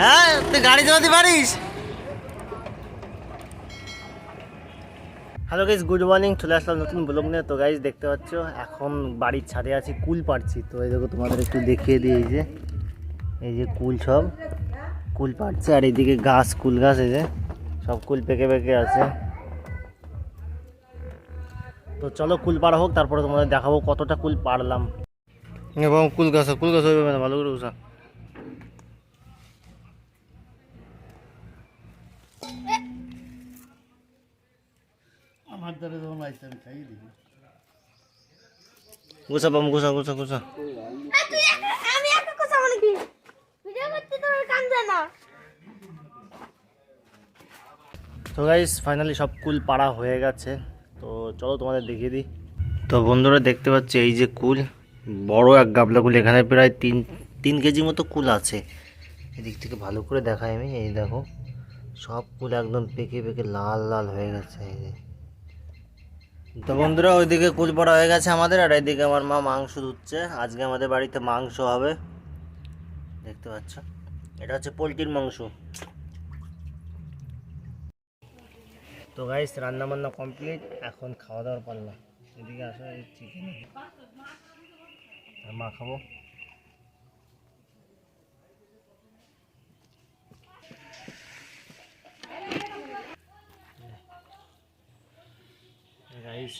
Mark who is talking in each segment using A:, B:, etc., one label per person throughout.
A: হ্যাঁ তুই গাড়ি চালাতে পারিস? হ্যালো গাইজ গুড মর্নিং চলে আসলাম নতুন ব্লগ নিয়ে। তো গাইজ দেখতে পাচ্ছ এখন বাড়ির ছাদে আছি কুল পাড়ছি। তো এই দেখো তোমাদের একটু দেখিয়ে দিই এই যে। এই যে কুল সব কুল পাড়ছে আর এইদিকে গাছ কুল গাছ এই যে সব কুল পেকে পেকে আছে। তো চলো কুল পাড়া হোক তারপরে তোমাদের দেখাবো কতটা কুল পারলাম এবং কুল গাছ কুল গাছ ভালো করে উষা
B: আমার দ্বারা যখন আইসে আমি খাইয়ে দিই
A: গুছা পাম গুছা। গুছা গুছা
C: আমি একা কথা বলি কি? ভিডিও করতে তোর কান যায়
A: তো গাইস ফাইনালি সব কুল পাড়া হয়ে গেছে। তো চলো তোমাদের দেখিয়ে দিই। তো বন্ধুরা দেখতে পাচ্ছি এই যে কুল বড় এক গাবলা কুল। এখানে প্রায় তিন তিন কেজি মতো কুল আছে। এদিক থেকে ভালো করে দেখাই আমি এই দেখো। সব কুল একদম পেকে পেকে লাল লাল হয়ে গেছে এই যে। তো বন্ধুরা ওইদিকে কুল পড়া হয়ে গেছে আমাদের আর এইদিকে আমার মা মাংস ধুচ্ছে। আজকে আমাদের বাড়িতে মাংস হবে। দেখতে পাচ্ছ? এটা হচ্ছে পোলট্রির মাংস। তো গাইস রান্না বান্না কমপ্লিট এখন খাওয়া দাওয়ার পাল্লা এদিকে আসো চিকেন মা খাব। গাইস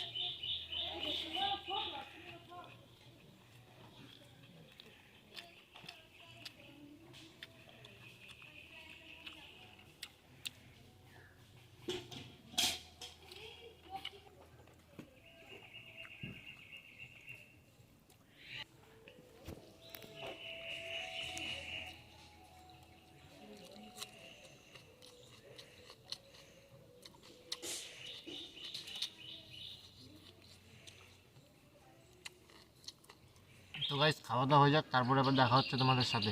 A: তো গাইস খাওয়া দাওয়া হয়ে যাক, তারপরে আবার দেখা হচ্ছে তোমাদের সাথে।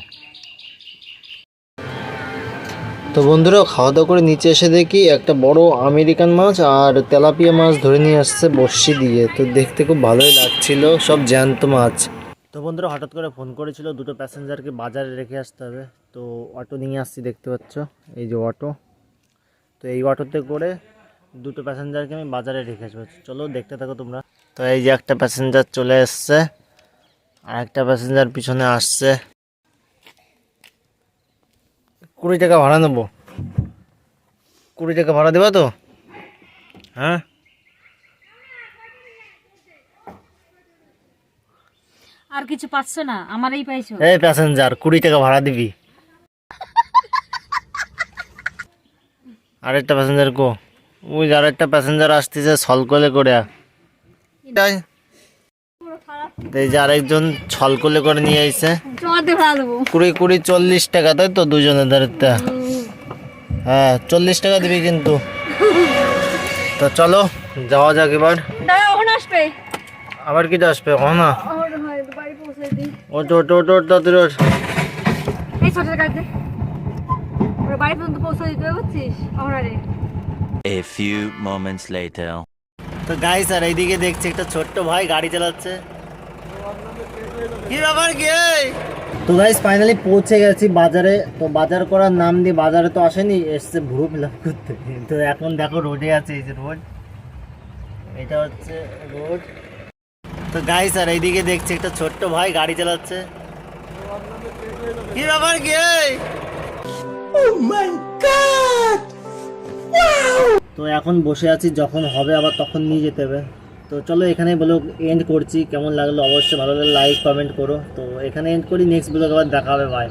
A: তো বন্ধুরা খাওয়া দাওয়া করে নিচে এসে দেখি একটা বড় আমেরিকান মাছ আর তেলাপিয়া মাছ ধরে নিয়ে আসছে বর্ষি দিয়ে। তো দেখতে খুব ভালোই লাগছিল, সব জ্যান্ত মাছ। তো বন্ধুরা, হঠাৎ করে ফোন করেছিল, দুটো প্যাসেঞ্জারকে বাজারে রেখে আসতে হবে। তো অটো নিয়ে আসছি, দেখতে পাচ্ছ? এই যে অটো তো এই অটোতে করে দুটো প্যাসেঞ্জারকে আমি বাজারে রেখে আসব। চলো, দেখতে থাকো তোমরা। তো এই যে একটা প্যাসেঞ্জার চলে এসছে। আর একটা প্যাসেঞ্জার পিছনে আসছে। কুড়ি টাকা ভাড়া নেব। কুড়ি টাকা ভাড়া দেবা তো? হ্যাঁ?
D: আর কিছু পাচ্ছ না আমারই পাইছো।
A: এই প্যাসেঞ্জার কুড়ি টাকা ভাড়া দিবি। আরেকটা প্যাসেঞ্জার কো। ওই আরেকটা প্যাসেঞ্জার আসতেছে ছলকলে করে। তাই এই যে আরেকজন ছলকলে করে নিয়ে আইছে। কুড়ি কুড়ি চল্লিশ টাকা তাই তো দুজনের ধারেরটা হ্যাঁ চল্লিশ টাকা দিবি কিন্তু। তো চলো যাওয়া যাক এবার।
D: আসবে?
A: আবার কি আসবে? ও না।
D: আমার হয় বাড়ি পৌঁছে দিই।
A: ওট ওট
D: অহনারে
E: A few moments later.
A: তো গাইস আর এইদিকে দেখছি একটা ছোট্ট ভাই গাড়ি চালাচ্ছে। কি ব্যাপার কি তো গাইস ফাইনালি পৌঁছে গেছি বাজারে। তো বাজার করার নাম দিয়ে বাজারে তো আসেনি এসছে ভুরু ফিল করতে। তো এখন দেখো রোডে আছে এই যে রোড। এটা হচ্ছে রোড। তো গাইস আর এইদিকে দেখছি একটা ছোট্ট ভাই গাড়ি চালাচ্ছে। কি ব্যাপার কি এই? তো এখন বসে আছি যখন হবে আবার তখন নিয়ে যেতে হবে। তো চলো এখানে বলো এন্ড করছি। কেমন লাগল? অবশ্যই ভালো লাগলে লাইক কমেন্ট করো। তো এখানে এন্ড করি নেক্সট ব্লগ আবার দেখা হবে বাই